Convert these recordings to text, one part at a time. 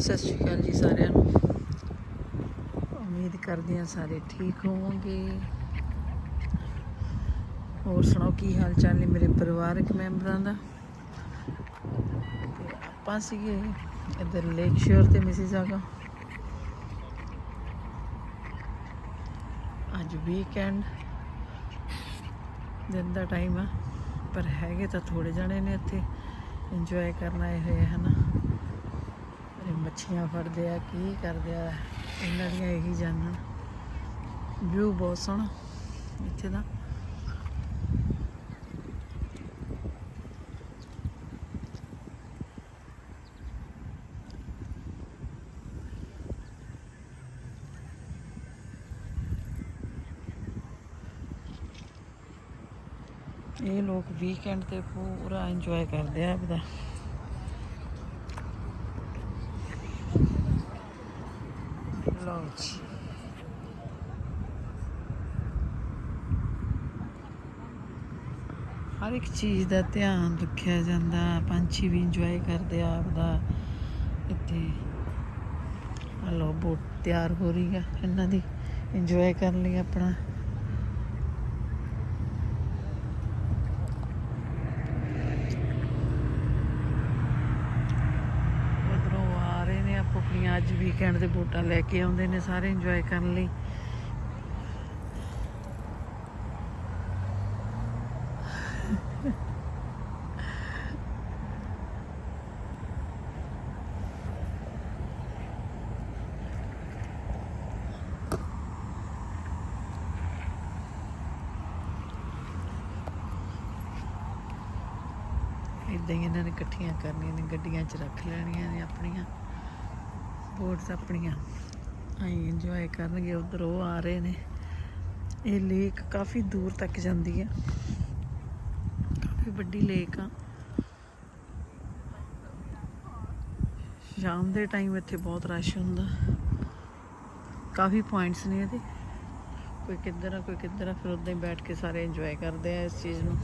ਸਤਿ ਸ਼੍ਰੀ ਅਕਾਲ ਜੀ ਸਾਰਿਆਂ ਨੂੰ। ਉਮੀਦ ਕਰਦੇ ਹਾਂ ਸਾਰੇ ਠੀਕ ਹੋਵੋਗੇ। ਹੋਰ ਸੁਣਾਓ ਕੀ ਹਾਲ ਚਾਲ ਨੇ ਮੇਰੇ ਪਰਿਵਾਰਕ ਮੈਂਬਰਾਂ ਦਾ? ਆਪਾਂ ਸੀਗੇ ਇੱਧਰ ਲੇਕ ਸ਼ੋਰ ਤੇ ਮਿਸਿਸਾਗਾ ਅੱਜ ਵੀਕਐਂਡ ਦਿਨ ਦਾ ਟਾਈਮ ਆ ਪਰ ਹੈਗੇ ਤਾਂ ਥੋੜੇ ਜਣੇ ਨੇ ਇੱਥੇ। ਇੰਜੋਏ ਕਰਨ ਆਏ ਹੋਏ ਆ, ਹਨਾ? ਇਹ ਮੱਛੀਆਂ ਫੜਦੇ ਆ, ਕੀ ਕਰਦੇ ਆ, ਇਹਨਾਂ ਦੀਆਂ ਇਹੀ ਜਾਣਨ ਵਿਊ ਬਹੁਤ ਸੋਹਣਾ, ਇੱਥੇ ਦਾ। ਇਹ ਲੋਕ ਵੀਕਐਂਡ ਤੇ ਪੂਰਾ ਇੰਜੋਏ ਕਰਦੇ ਆ ਆਪਦਾ। ਲਓ ਹਰ ਇੱਕ ਚੀਜ਼ ਦਾ ਧਿਆਨ ਰੱਖਿਆ ਜਾਂਦਾ, ਪੰਛੀ ਵੀ ਇੰਜੋਏ ਕਰਦੇ ਆ ਆਪਦਾ। ਇੱਥੇ ਆਹ ਬੋਟ ਤਿਆਰ ਹੋ ਰਹੀ ਆ। ਇਹਨਾਂ ਦੀ ਇੰਜੋਏ ਕਰਨ ਲਈ ਆਪਣਾ ਉਧਰੋਂ ਆ ਰਹੇ ਨੇ ਆਪੋ ਆਪਣੀਆਂ ਅੱਜ ਵੀਕਐਂਡ ਦੇ ਬੋਟਾਂ ਲੈ ਕੇ ਆਉਂਦੇ ਨੇ ਸਾਰੇ ਇੰਜੋਏ ਕਰਨ ਲਈ। ਇਦਾਂ ਹੀ ਇਹਨਾਂ ਨੇ ਇਕੱਠੀਆਂ ਕਰਨੀਆਂ ਨੇ, ਗੱਡੀਆਂ 'ਚ ਰੱਖ ਲੈਣੀਆਂ ਨੇ ਆਪਣੀਆਂ। ਬੋਟਸ ਆਪਣੀਆਂ। ਆਈ ਇੰਜੋਏ ਕਰਨਗੇ, ਉਧਰ ਉਹ ਆ ਰਹੇ ਨੇ। ਇਹ ਲੇਕ ਕਾਫੀ ਦੂਰ ਤੱਕ ਜਾਂਦੀ ਹੈ ਕਾਫੀ ਵੱਡੀ ਲੇਕ ਆ। ਸ਼ਾਮ ਦੇ ਟਾਈਮ ਇੱਥੇ ਬਹੁਤ ਰਸ਼ ਹੁੰਦਾ। ਕਾਫੀ ਪੁਆਇੰਟਸ ਨੇ ਇਹਦੇ। ਕੋਈ ਕਿੱਧਰ ਆ, ਕੋਈ ਕਿੱਧਰ ਆ, ਫਿਰ ਉਦਾਂ ਹੀ ਬੈਠ ਕੇ ਸਾਰੇ ਇੰਜੋਏ ਕਰਦੇ ਆ ਇਸ ਚੀਜ਼ ਨੂੰ।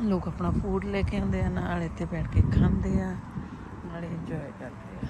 ਲੋਕ ਆਪਣਾ ਫੂਡ ਲੈ ਕੇ ਆਉਂਦੇ ਆ, ਨਾਲ ਇੱਥੇ ਬੈਠ ਕੇ ਖਾਂਦੇ ਆ, ਨਾਲੇ ਇੰਜੋਏ ਕਰਦੇ ਆ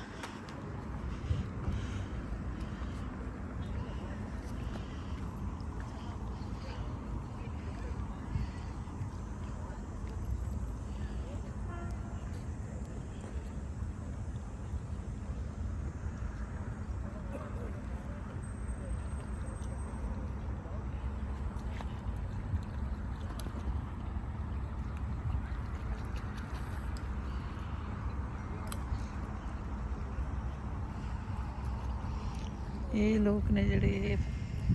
ਇਹ ਲੋਕ ਨੇ ਜਿਹੜੇ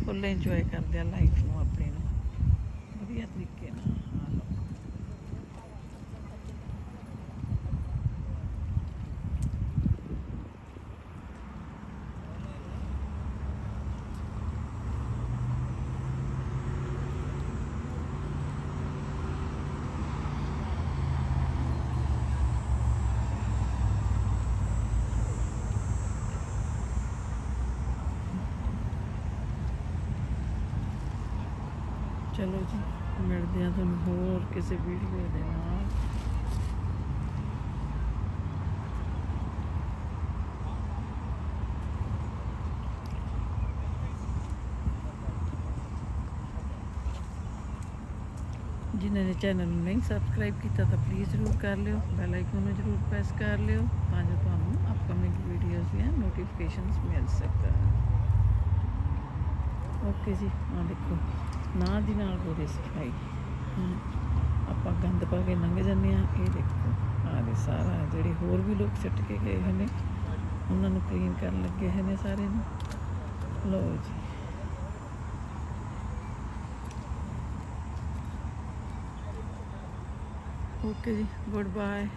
ਫੁੱਲ ਇੰਜੋਏ ਕਰਦੇ ਆ ਲਾਈਫ ਨੂੰ ਆਪਣੀ ਨੂੰ। ਵਧੀਆ ਤਰੀਕੇ ਨਾਲ ਹਾਂ ਲਓ। ਚਲੋ ਜੀ, ਮਿਲਦੇ ਆ ਤੁਹਾਨੂੰ ਹੋਰ ਕਿਸੇ ਵੀਡੀਓ ਦੇ ਨਾਲ। ਜਿਨ੍ਹਾਂ ਨੇ ਚੈਨਲ ਨੂੰ ਨਹੀਂ ਸਬਸਕ੍ਰਾਈਬ ਕੀਤਾ ਤਾਂ ਪਲੀਜ਼ ਜ਼ਰੂਰ ਕਰ ਲਿਓ ਬੈਲ ਆਈਕਨ ਨੂੰ ਜ਼ਰੂਰ ਪ੍ਰੈਸ ਕਰ ਲਿਓ, ਤਾਂ ਜੋ ਤੁਹਾਨੂੰ ਅਪਕਮਿੰਗ ਵੀਡੀਓਜ਼ ਦੀਆਂ ਨੋਟੀਫਿਕੇਸ਼ਨਸ ਮਿਲ ਸਕਣ। ਓਕੇ ਜੀ ਆ ਦੇਖੋ। ਨਾ ਦੀ ਨਾਲ ਹੋ ਰਹੀ ਸਫ਼ਾਈ ਆਪਾਂ ਗੰਦ ਪਾ ਕੇ ਲੰਘ ਜਾਂਦੇ ਆ ਇਹ ਦੇਖੋ ਆ ਦੇ ਸਾਰਾ ਜਿਹੜੇ ਹੋਰ ਵੀ ਲੋਕ ਸਿੱਟ ਕੇ ਗਏ ਹਨ ਉਹਨਾਂ ਨੂੰ ਕਲੀਨ ਕਰਨ ਲੱਗੇ ਹੋਏ ਨੇ ਸਾਰੇ ਨੂੰ। ਲਓ ਜੀ। ਓਕੇ ਜੀ ਗੁੱਡ ਬਾਏ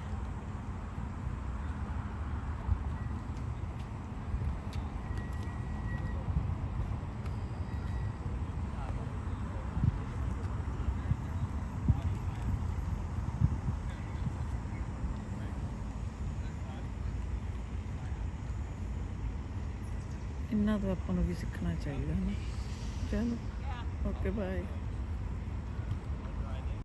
ਇਹਨਾਂ ਤੋਂ ਆਪਾਂ ਨੂੰ ਵੀ ਸਿੱਖਣਾ ਚਾਹੀਦਾ ਹੈ ਚਲੋ ਓਕੇ ਬਾਏ